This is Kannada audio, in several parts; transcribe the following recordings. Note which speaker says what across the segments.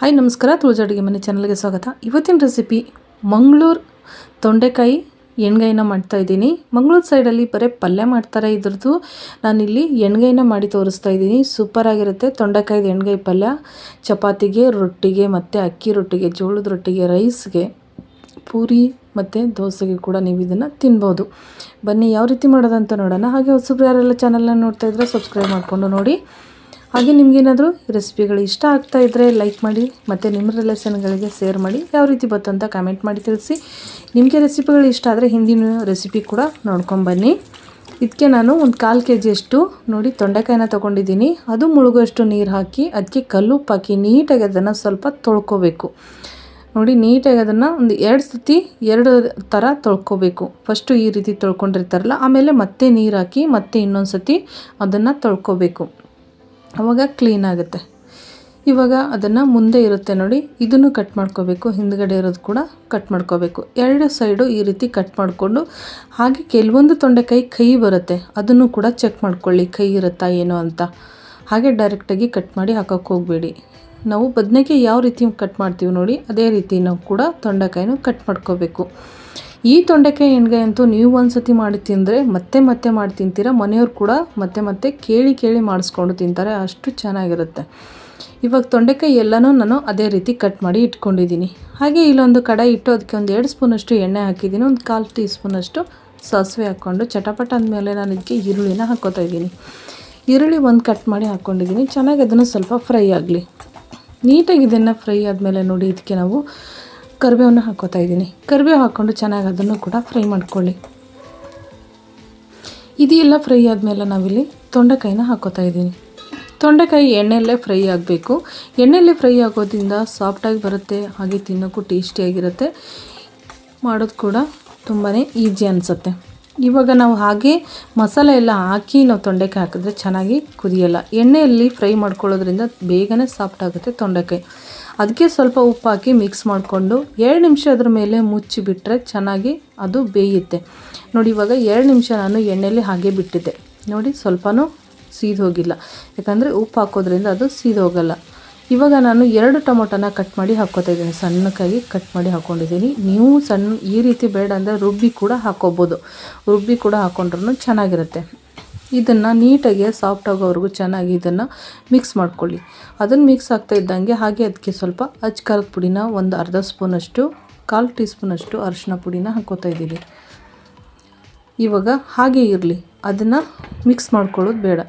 Speaker 1: ಹಾಯ್ ನಮಸ್ಕಾರ. ತುಳಜ ಅಡುಗೆ ಮನೆ ಚಾನಲ್ಗೆ ಸ್ವಾಗತ. ಇವತ್ತಿನ ರೆಸಿಪಿ ಮಂಗಳೂರು ತೊಂಡೆಕಾಯಿ ಎಣ್ಗಾಯಿನ ಮಾಡ್ತಾ ಇದ್ದೀನಿ. ಮಂಗಳೂರು ಸೈಡಲ್ಲಿ ಬರೀ ಪಲ್ಯ ಮಾಡ್ತಾರೆ ಇದ್ರದ್ದು. ನಾನಿಲ್ಲಿ ಎಣ್ಗಾಯಿನ ಮಾಡಿ ತೋರಿಸ್ತಾ ಇದ್ದೀನಿ. ಸೂಪರಾಗಿರುತ್ತೆ ತೊಂಡೆಕಾಯಿದು ಎಣ್ಗಾಯಿ ಪಲ್ಯ, ಚಪಾತಿಗೆ ರೊಟ್ಟಿಗೆ ಮತ್ತು ಅಕ್ಕಿ ರೊಟ್ಟಿಗೆ, ಜೋಳದ ರೊಟ್ಟಿಗೆ ರೈಸ್ಗೆ ಪೂರಿ ಮತ್ತು ದೋಸೆಗೆ ಕೂಡ ನೀವು ಇದನ್ನು ತಿನ್ಬೋದು. ಬನ್ನಿ, ಯಾವ ರೀತಿ ಮಾಡೋದಂತ ನೋಡೋಣ. ಹಾಗೆ ಹೊಸಬ್ರು ಯಾರೆಲ್ಲ ಚಾನಲ್ನ ನೋಡ್ತಾ ಇದ್ರೆ ಸಬ್ಸ್ಕ್ರೈಬ್ ಮಾಡಿಕೊಂಡು ನೋಡಿ. ಹಾಗೆ ನಿಮಗೇನಾದರೂ ರೆಸಿಪಿಗಳು ಇಷ್ಟ ಆಗ್ತಾ ಇದ್ದರೆ ಲೈಕ್ ಮಾಡಿ ಮತ್ತು ನಿಮ್ಮ ರಿಲೇಷನ್ಗಳಿಗೆ ಶೇರ್ ಮಾಡಿ ಯಾವ ರೀತಿ ಬಂತು ಅಂತ ಕಾಮೆಂಟ್ ಮಾಡಿ ತಿಳಿಸಿ. ನಿಮಗೆ ರೆಸಿಪಿಗಳು ಇಷ್ಟ ಆದರೆ ಹಿಂದಿನ ರೆಸಿಪಿ ಕೂಡ ನೋಡ್ಕೊಂಬನ್ನಿ ಇದಕ್ಕೆ ನಾನು ಒಂದು ಕಾಲು ಕೆ ಜಿಯಷ್ಟು ನೋಡಿ ತೊಂಡೆಕಾಯಿನ ತೊಗೊಂಡಿದ್ದೀನಿ. ಅದು ಮುಳುಗುವಷ್ಟು ನೀರು ಹಾಕಿ ಅದಕ್ಕೆ ಕಲ್ಲುಪ್ಪು ಹಾಕಿ ನೀಟಾಗಿ ಅದನ್ನು ಸ್ವಲ್ಪ ತೊಳ್ಕೊಬೇಕು. ನೋಡಿ ನೀಟಾಗಿ ಅದನ್ನು ಒಂದು ಎರಡು ಸತಿ ಎರಡು ಥರ ತೊಳ್ಕೊಬೇಕು. ಫಸ್ಟು ಈ ರೀತಿ ತೊಳ್ಕೊಂಡಿರ್ತಾರಲ್ಲ, ಆಮೇಲೆ ಮತ್ತೆ ನೀರು ಹಾಕಿ ಮತ್ತೆ ಇನ್ನೊಂದು ಸತಿ ಅದನ್ನು ತೊಳ್ಕೊಬೇಕು. ಆವಾಗ ಕ್ಲೀನ್ ಆಗುತ್ತೆ. ಇವಾಗ ಅದನ್ನು ಮುಂದೆ ಇರುತ್ತೆ ನೋಡಿ, ಇದನ್ನು ಕಟ್ ಮಾಡ್ಕೋಬೇಕು, ಹಿಂದ್ಗಡೆ ಇರೋದು ಕೂಡ ಕಟ್ ಮಾಡ್ಕೋಬೇಕು. ಎರಡು ಸೈಡು ಈ ರೀತಿ ಕಟ್ ಮಾಡಿಕೊಂಡು, ಹಾಗೆ ಕೆಲವೊಂದು ತೊಂಡೆಕಾಯಿ ಕೈ ಬರುತ್ತೆ, ಅದನ್ನು ಕೂಡ ಚೆಕ್ ಮಾಡ್ಕೊಳ್ಳಿ, ಕೈ ಇರುತ್ತಾ ಏನೋ ಅಂತ. ಹಾಗೆ ಡೈರೆಕ್ಟಾಗಿ ಕಟ್ ಮಾಡಿ ಹಾಕೋಕ್ಕೆ ಹೋಗಬೇಡಿ. ನಾವು ಬದನೆಕಾಯಿ ಯಾವ ರೀತಿ ಕಟ್ ಮಾಡ್ತೀವಿ ನೋಡಿ, ಅದೇ ರೀತಿ ನಾವು ಕೂಡ ತೊಂಡೆಕಾಯಿನೂ ಕಟ್ ಮಾಡ್ಕೋಬೇಕು. ಈ ತೊಂಡೆಕಾಯಿ ಎಣ್ಗಾಯಿ ಅಂತೂ ನೀವು ಒಂದು ಸತಿ ಮಾಡಿ ತಿಂದರೆ ಮತ್ತೆ ಮತ್ತೆ ಮಾಡಿ ತಿಂತೀರ? ಮನೆಯವ್ರು ಕೂಡ ಮತ್ತೆ ಮತ್ತೆ ಕೇಳಿ ಕೇಳಿ ಮಾಡಿಸ್ಕೊಂಡು ತಿಂತಾರೆ. ಅಷ್ಟು ಚೆನ್ನಾಗಿರುತ್ತೆ. ಇವಾಗ ತೊಂಡೆಕಾಯಿ ಎಲ್ಲನೂ ನಾನು ಅದೇ ರೀತಿ ಕಟ್ ಮಾಡಿ ಇಟ್ಕೊಂಡಿದ್ದೀನಿ. ಹಾಗೆ ಇಲ್ಲೊಂದು ಕಡಾಯಿ ಇಟ್ಟು ಅದಕ್ಕೆ ಒಂದು ಎರಡು ಸ್ಪೂನಷ್ಟು ಎಣ್ಣೆ ಹಾಕಿದ್ದೀನಿ. ಒಂದು ಕಾಲು ಟೀ ಸ್ಪೂನಷ್ಟು ಸಾಸಿವೆ ಹಾಕ್ಕೊಂಡು ಚಟಪಟ ಅಂದಮೇಲೆ ನಾನು ಇದಕ್ಕೆ ಈರುಳ್ಳಿನ ಹಾಕ್ಕೋತಾ ಇದ್ದೀನಿ. ಈರುಳ್ಳಿ ಒಂದು ಕಟ್ ಮಾಡಿ ಹಾಕ್ಕೊಂಡಿದ್ದೀನಿ ಚೆನ್ನಾಗಿ ಅದನ್ನು ಸ್ವಲ್ಪ ಫ್ರೈ ಆಗಲಿ. ನೀಟಾಗಿ ಇದನ್ನು ಫ್ರೈ ಆದಮೇಲೆ ನೋಡಿ, ಇದಕ್ಕೆ ನಾವು ಕರಿಬೇವನ್ನ ಹಾಕೋತಾ ಇದ್ದೀನಿ. ಕರಿಬೇವು ಹಾಕ್ಕೊಂಡು ಚೆನ್ನಾಗಿ ಅದನ್ನು ಕೂಡ ಫ್ರೈ ಮಾಡ್ಕೊಳ್ಳಿ. ಇದೆಲ್ಲ ಫ್ರೈ ಆದಮೇಲೆ ನಾವಿಲ್ಲಿ ತೊಂಡೆಕಾಯಿನ ಹಾಕೋತಾ ಇದ್ದೀನಿ. ತೊಂಡೆಕಾಯಿ ಎಣ್ಣೆಯಲ್ಲೇ ಫ್ರೈ ಆಗಬೇಕು. ಎಣ್ಣೆಯಲ್ಲೇ ಫ್ರೈ ಆಗೋದ್ರಿಂದ ಸಾಫ್ಟಾಗಿ ಬರುತ್ತೆ, ಹಾಗೆ ತಿನ್ನೋಕ್ಕೂ ಟೇಸ್ಟಿಯಾಗಿರುತ್ತೆ. ಮಾಡೋದು ಕೂಡ ತುಂಬಾ ಈಜಿ ಅನಿಸುತ್ತೆ. ಇವಾಗ ನಾವು ಹಾಗೆ ಮಸಾಲೆ ಎಲ್ಲ ಹಾಕಿ ನಾವು ತೊಂಡೆಕಾಯಿ ಹಾಕಿದ್ರೆ ಚೆನ್ನಾಗಿ ಕುದಿಯಲ್ಲ. ಎಣ್ಣೆಯಲ್ಲಿ ಫ್ರೈ ಮಾಡ್ಕೊಳ್ಳೋದ್ರಿಂದ ಬೇಗನೆ ಸಾಫ್ಟ್ ಆಗುತ್ತೆ ತೊಂಡೆಕಾಯಿ. ಅದಕ್ಕೆ ಸ್ವಲ್ಪ ಉಪ್ಪು ಹಾಕಿ ಮಿಕ್ಸ್ ಮಾಡಿಕೊಂಡು ಎರಡು ನಿಮಿಷ ಅದ್ರ ಮೇಲೆ ಮುಚ್ಚಿಬಿಟ್ರೆ ಚೆನ್ನಾಗಿ ಅದು ಬೇಯುತ್ತೆ. ನೋಡಿ, ಇವಾಗ ಎರಡು ನಿಮಿಷ ನಾನು ಎಣ್ಣೆಯಲ್ಲಿ ಹಾಗೆ ಬಿಟ್ಟಿದ್ದೆ. ನೋಡಿ, ಸ್ವಲ್ಪನೂ ಸೀದೋಗಿಲ್ಲ. ಯಾಕಂದರೆ ಉಪ್ಪು ಹಾಕೋದ್ರಿಂದ ಅದು ಸೀದು ಹೋಗಲ್ಲ ಇವಾಗ ನಾನು ಎರಡು ಟೊಮೊಟೊನ ಕಟ್ ಮಾಡಿ ಹಾಕ್ಕೋತಾ ಇದ್ದೀನಿ. ಸಣ್ಣಕ್ಕಾಗಿ ಕಟ್ ಮಾಡಿ ಹಾಕ್ಕೊಂಡಿದ್ದೀನಿ. ನೀವು ಸಣ್ಣ, ಈ ರೀತಿ ಬೇಡ ಅಂದರೆ ರುಬ್ಬಿ ಕೂಡ ಹಾಕ್ಕೋಬೋದು. ರುಬ್ಬಿ ಕೂಡ ಹಾಕ್ಕೊಂಡ್ರೂ ಚೆನ್ನಾಗಿರುತ್ತೆ. ಇದನ್ನು ನೀಟಾಗಿ ಸಾಫ್ಟ್ ಆಗೋವರೆಗೂ ಚೆನ್ನಾಗಿ ಇದನ್ನು ಮಿಕ್ಸ್ ಮಾಡ್ಕೊಳ್ಳಿ. ಅದನ್ನು ಮಿಕ್ಸ್ ಆಗ್ತಾ ಇದ್ದಂಗೆ ಹಾಗೆ ಅದಕ್ಕೆ ಸ್ವಲ್ಪ ಅಚ್ಚ ಪುಡಿನ ಒಂದು ಅರ್ಧ ಸ್ಪೂನಷ್ಟು, ಕಾಲು ಟೀ ಸ್ಪೂನಷ್ಟು ಅರಿಶಿನ ಪುಡಿನ ಹಾಕ್ಕೋತಾ ಇದ್ದೀನಿ. ಇವಾಗ ಹಾಗೆ ಇರಲಿ. ಅದನ್ನು ಮಿಕ್ಸ್ ಮಾಡ್ಕೊಳ್ಳೋದು ಬೇಡ.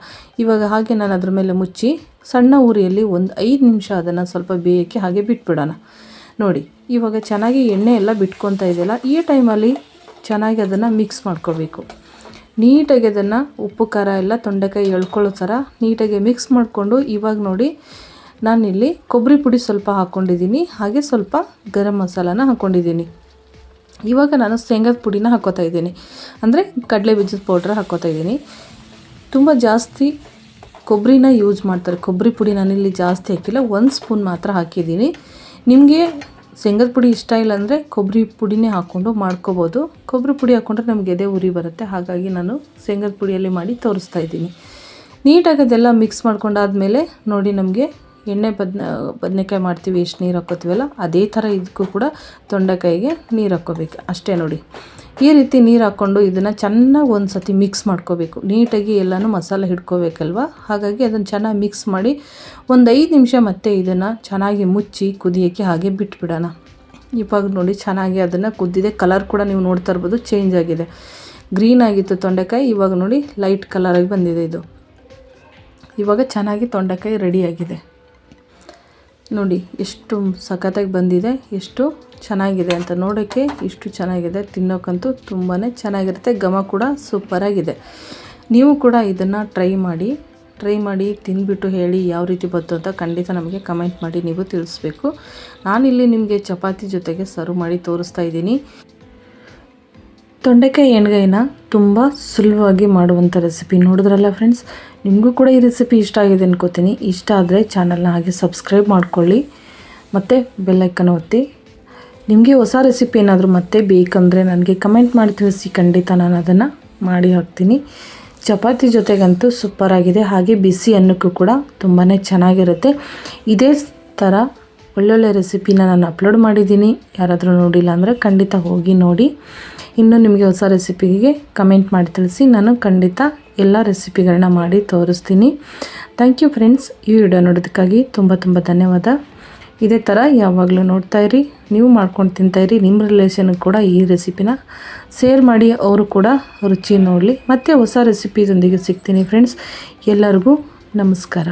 Speaker 1: ಇವಾಗ ಹಾಗೆ ನಾನು ಅದ್ರ ಮೇಲೆ ಮುಚ್ಚಿ ಸಣ್ಣ ಉರಿಯಲ್ಲಿ ಒಂದು ಐದು ನಿಮಿಷ ಅದನ್ನು ಸ್ವಲ್ಪ ಬೇಯೋಕ್ಕೆ ಹಾಗೆ ಬಿಟ್ಬಿಡೋಣ. ನೋಡಿ, ಇವಾಗ ಚೆನ್ನಾಗಿ ಎಣ್ಣೆ ಎಲ್ಲ ಬಿಟ್ಕೊತಾ ಇದೆಯಲ್ಲ, ಈ ಟೈಮಲ್ಲಿ ಚೆನ್ನಾಗಿ ಅದನ್ನು ಮಿಕ್ಸ್ ಮಾಡ್ಕೋಬೇಕು. ನೀಟಾಗಿ ಅದನ್ನು ಉಪ್ಪು, ಖಾರ ಎಲ್ಲ ತೊಂಡೆಕಾಯಿ ಎಳ್ಕೊಳ್ಳೋ ಥರ ನೀಟಾಗಿ ಮಿಕ್ಸ್ ಮಾಡಿಕೊಂಡು ಇವಾಗ ನೋಡಿ, ನಾನಿಲ್ಲಿ ಕೊಬ್ಬರಿ ಪುಡಿ ಸ್ವಲ್ಪ ಹಾಕ್ಕೊಂಡಿದ್ದೀನಿ ಹಾಗೆ ಸ್ವಲ್ಪ ಗರಂ ಮಸಾಲಾನ ಹಾಕ್ಕೊಂಡಿದ್ದೀನಿ ಇವಾಗ ನಾನು ಶೇಂಗದ ಪುಡಿನ ಹಾಕೋತಾ ಇದ್ದೀನಿ. ಅಂದರೆ ಕಡಲೆ ಬೀಜದ ಪೌಡ್ರ್ ಹಾಕೋತಾ ಇದ್ದೀನಿ. ತುಂಬ ಜಾಸ್ತಿ ಕೊಬ್ಬರಿನ ಯೂಸ್ ಮಾಡ್ತಾರೆ. ಕೊಬ್ಬರಿ ಪುಡಿ ನಾನಿಲ್ಲಿ ಜಾಸ್ತಿ ಹಾಕಿಲ್ಲ. ಒಂದು ಸ್ಪೂನ್ ಮಾತ್ರ ಹಾಕಿದ್ದೀನಿ. ನಿಮಗೆ ಶೇಂಗದ ಪುಡಿ ಇಷ್ಟ ಇಲ್ಲ ಅಂದರೆ ಕೊಬ್ಬರಿ ಪುಡಿನೇ ಹಾಕ್ಕೊಂಡು ಮಾಡ್ಕೋಬೋದು. ಕೊಬ್ಬರಿ ಪುಡಿ ಹಾಕ್ಕೊಂಡ್ರೆ ನಮಗೆ ಎದೆ ಉರಿ ಬರುತ್ತೆ. ಹಾಗಾಗಿ ನಾನು ಶೇಂಗದ ಪುಡಿಯಲ್ಲಿ ಮಾಡಿ ತೋರಿಸ್ತಾ ಇದ್ದೀನಿ. ನೀಟಾಗಿ ಅದೆಲ್ಲ ಮಿಕ್ಸ್ ಮಾಡ್ಕೊಂಡಾದ್ಮೇಲೆ ನೋಡಿ ನಮಗೆ ಎಣ್ಣೆ ಬದ್ನ, ಬದನೆಕಾಯಿ ಮಾಡ್ತೀವಿ, ಎಷ್ಟು ನೀರು ಹಾಕೋತೀವಲ್ಲ, ಅದೇ ಥರ ಇದಕ್ಕೂ ಕೂಡ ತೊಂಡೆಕಾಯಿಗೆ ನೀರು ಹಾಕ್ಕೋಬೇಕು. ಅಷ್ಟೇ ನೋಡಿ. ಈ ರೀತಿ ನೀರು ಹಾಕ್ಕೊಂಡು ಇದನ್ನು ಚೆನ್ನಾಗಿ ಒಂದು ಸತಿ ಮಿಕ್ಸ್ ಮಾಡ್ಕೋಬೇಕು. ನೀಟಾಗಿ ಎಲ್ಲನೂ ಮಸಾಲೆ ಹಿಡ್ಕೋಬೇಕಲ್ವ? ಹಾಗಾಗಿ ಅದನ್ನು ಚೆನ್ನಾಗಿ ಮಿಕ್ಸ್ ಮಾಡಿ ಒಂದು ಐದು ನಿಮಿಷ ಮತ್ತೆ ಇದನ್ನು ಚೆನ್ನಾಗಿ ಮುಚ್ಚಿ ಕುದಿಯೋಕ್ಕೆ ಹಾಗೆ ಬಿಟ್ಬಿಡೋಣ. ಇವಾಗ ನೋಡಿ ಚೆನ್ನಾಗಿ ಅದನ್ನು ಕುದ್ದಿದೆ. ಕಲರ್ ಕೂಡ ನೀವು ನೋಡ್ತಾ ಇರ್ಬೋದು ಚೇಂಜ್ ಆಗಿದೆ. ಗ್ರೀನ್ ಆಗಿತ್ತು ತೊಂಡೆಕಾಯಿ, ಇವಾಗ ನೋಡಿ ಲೈಟ್ ಕಲರಾಗಿ ಬಂದಿದೆ ಇದು. ಇವಾಗ ಚೆನ್ನಾಗಿ ತೊಂಡೆಕಾಯಿ ರೆಡಿಯಾಗಿದೆ ನೋಡಿ, ಎಷ್ಟು ಸಖತ್ತಾಗಿ ಬಂದಿದೆ, ಎಷ್ಟು ಚೆನ್ನಾಗಿದೆ ಅಂತ ನೋಡೋಕ್ಕೆ ಇಷ್ಟು ಚೆನ್ನಾಗಿದೆ ತಿನ್ನೋಕ್ಕಂತೂ ತುಂಬಾ ಚೆನ್ನಾಗಿರುತ್ತೆ, ಘಮ ಕೂಡ ಸೂಪರಾಗಿದೆ ನೀವು ಕೂಡ ಇದನ್ನು ಟ್ರೈ ಮಾಡಿ ಟ್ರೈ ಮಾಡಿ, ತಿಂದ್ಬಿಟ್ಟು ಹೇಳಿ ಯಾವ ರೀತಿ ಬಂತು ಅಂತ ಖಂಡಿತ ನಮಗೆ ಕಮೆಂಟ್ ಮಾಡಿ, ನೀವು ತಿಳಿಸ್ಬೇಕು. ನಾನಿಲ್ಲಿ ನಿಮಗೆ ಚಪಾತಿ ಜೊತೆಗೆ ಸರ್ವ್ ಮಾಡಿ ತೋರಿಸ್ತಾ ಇದ್ದೀನಿ. ತೊಂಡೆಕಾಯಿ ಎಣ್ಗಾಯಿನ ತುಂಬ ಸುಲಭವಾಗಿ ಮಾಡುವಂಥ ರೆಸಿಪಿ ನೋಡಿದ್ರಲ್ಲ ಫ್ರೆಂಡ್ಸ್ ನಿಮಗೂ ಕೂಡ ಈ ರೆಸಿಪಿ ಇಷ್ಟ ಆಗಿದೆ ಅನ್ಕೋತೀನಿ. ಇಷ್ಟ ಆದರೆ ಚಾನಲ್ನ ಹಾಗೆ ಸಬ್ಸ್ಕ್ರೈಬ್ ಮಾಡ್ಕೊಳ್ಳಿ. ಮತ್ತು ಬೆಲ್ಲೈಕನ್ ಒತ್ತಿ. ನಿಮಗೆ ಹೊಸ ರೆಸಿಪಿ ಏನಾದರೂ ಮತ್ತೆ ಬೇಕಂದರೆ ನನಗೆ ಕಮೆಂಟ್ ಮಾಡಿ ತಿಳಿಸಿ. ಖಂಡಿತ ನಾನು ಅದನ್ನು ಮಾಡಿ ಹಾಕ್ತೀನಿ. ಚಪಾತಿ ಜೊತೆಗಂತೂ ಸೂಪರಾಗಿದೆ ಹಾಗೆ ಬಿಸಿ ಅನ್ನಕ್ಕೂ ಕೂಡ ತುಂಬಾ ಚೆನ್ನಾಗಿರುತ್ತೆ. ಇದೇ ಥರ ಒಳ್ಳೊಳ್ಳೆ ರೆಸಿಪಿನ ನಾನು ಅಪ್ಲೋಡ್ ಮಾಡಿದ್ದೀನಿ. ಯಾರಾದರೂ ನೋಡಿಲ್ಲ ಅಂದರೆ ಖಂಡಿತ ಹೋಗಿ ನೋಡಿ. ಇನ್ನು ನಿಮಗೆ ಹೊಸ ರೆಸಿಪಿಗೆ ಕಮೆಂಟ್ ಮಾಡಿ ತಿಳಿಸಿ. ನಾನು ಖಂಡಿತ ಎಲ್ಲ ರೆಸಿಪಿಗಳನ್ನ ಮಾಡಿ ತೋರಿಸ್ತೀನಿ. Thank you friends. ಈ ವಿಡಿಯೋ ನೋಡೋದಕ್ಕಾಗಿ ತುಂಬ ತುಂಬ ಧನ್ಯವಾದ. ಇದೇ ಥರ ಯಾವಾಗಲೂ ನೋಡ್ತಾ ಇರಿ. ನೀವು ಮಾಡ್ಕೊಂಡು ತಿಂತಾಯಿರಿ ನಿಮ್ಮ ರಿಲೇಷನ್ಗೆ ಕೂಡ ಈ ರೆಸಿಪಿನ ಶೇರ್ ಮಾಡಿ. ಅವರು ಕೂಡ ರುಚಿ ನೋಡಲಿ. ಮತ್ತು ಹೊಸ ರೆಸಿಪಿದೊಂದಿಗೆ ಸಿಗ್ತೀನಿ ಫ್ರೆಂಡ್ಸ್. ಎಲ್ಲರಿಗೂ ನಮಸ್ಕಾರ.